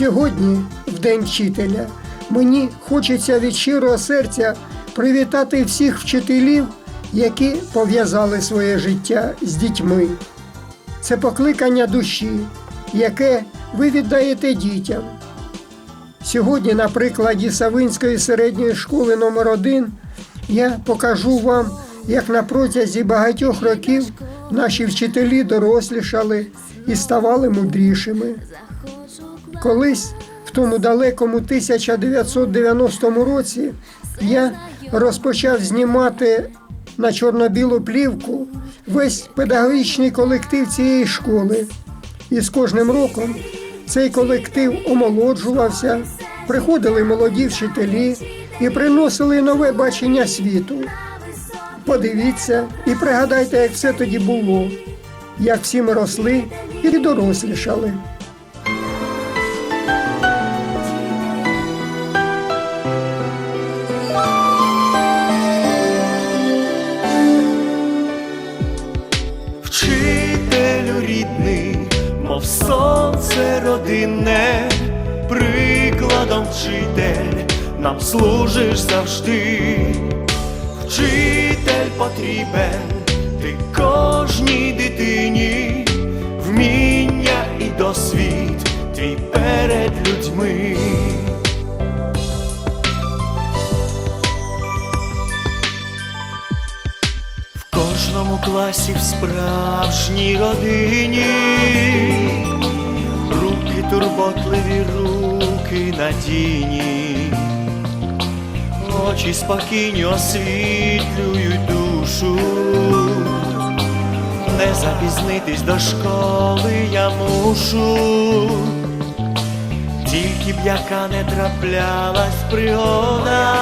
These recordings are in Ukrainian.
Сьогодні, в День вчителя, мені хочеться від щирого серця привітати всіх вчителів, які пов'язали своє життя з дітьми. Це покликання душі, яке ви віддаєте дітям. Сьогодні, на прикладі Савинської середньої школи номер 1 я покажу вам, як на протязі багатьох років наші вчителі дорослішали і ставали мудрішими. Колись, в тому далекому 1990 році, я розпочав знімати на чорно-білу плівку весь педагогічний колектив цієї школи. І з кожним роком цей колектив омолоджувався, приходили молоді вчителі і приносили нове бачення світу. Подивіться і пригадайте, як все тоді було, як всі ми росли і дорослішали. Нам служиш завжди. Вчитель потрібен, ти кожній дитині, вміння і досвід твій перед людьми. В кожному класі в справжній родині руки турботливі, руки надійні, очі спокійні освітлюють душу, не запізнитись до школи я мушу, тільки б яка не траплялась пригода.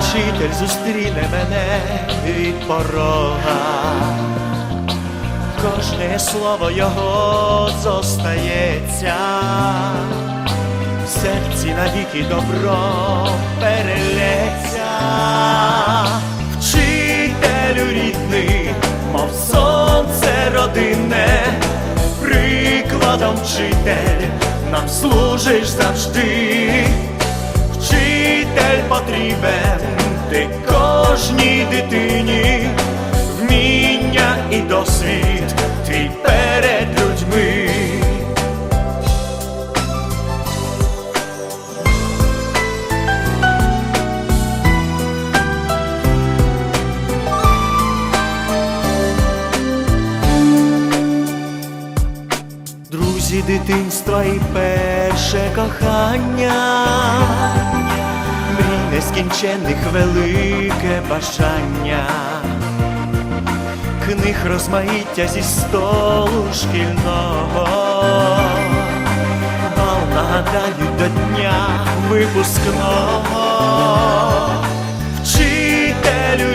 Вчитель зустріне мене від порога, кожне слово його зостається, серці навіки добро перелється, вчителю рідний, мов сонце родинне, прикладом вчитель нам служиш завжди. Вчитель потрібен, ти кожній дитині, вміння і досвід дитинства і перше кохання, мрій нескінченних велике бажання, книг розмаїття зі столу шкільного, бал нагадають до дня випускного, вчителю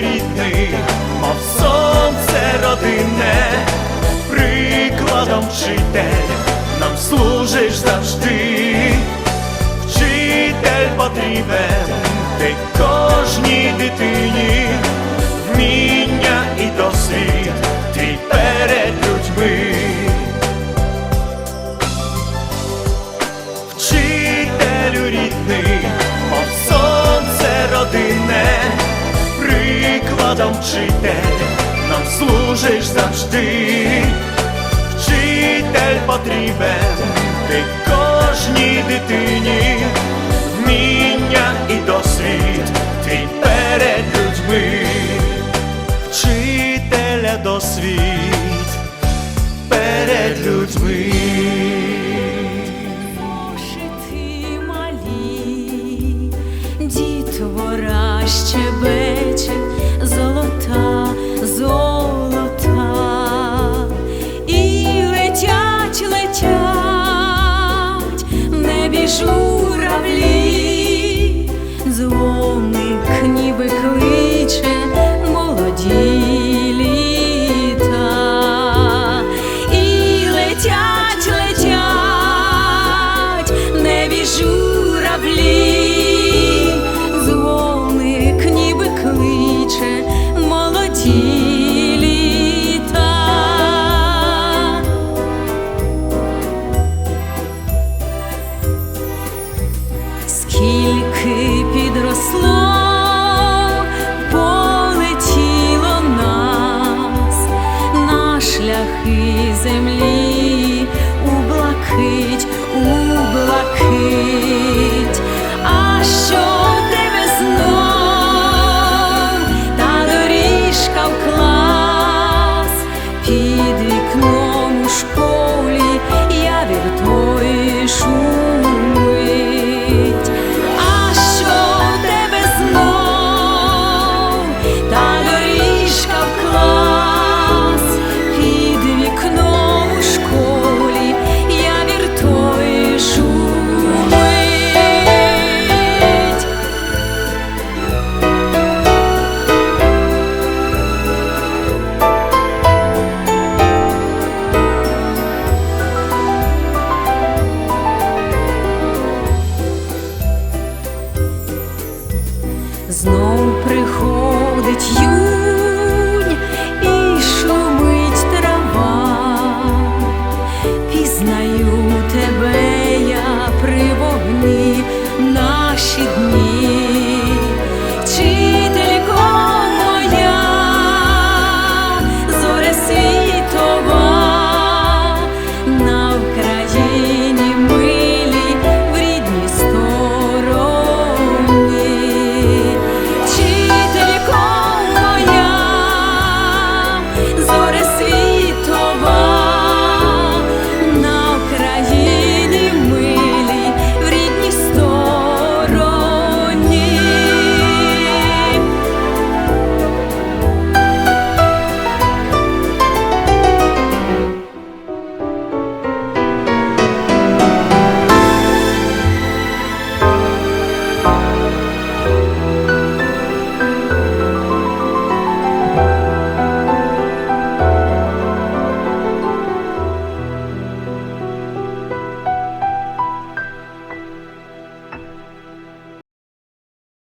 прикладом вчитель нам служиш завжди, вчитель потрібен, ти кожній дитині, вміння і досвід твій перед людьми, вчителя досвід перед людьми. Дітвора щебече, журавлі,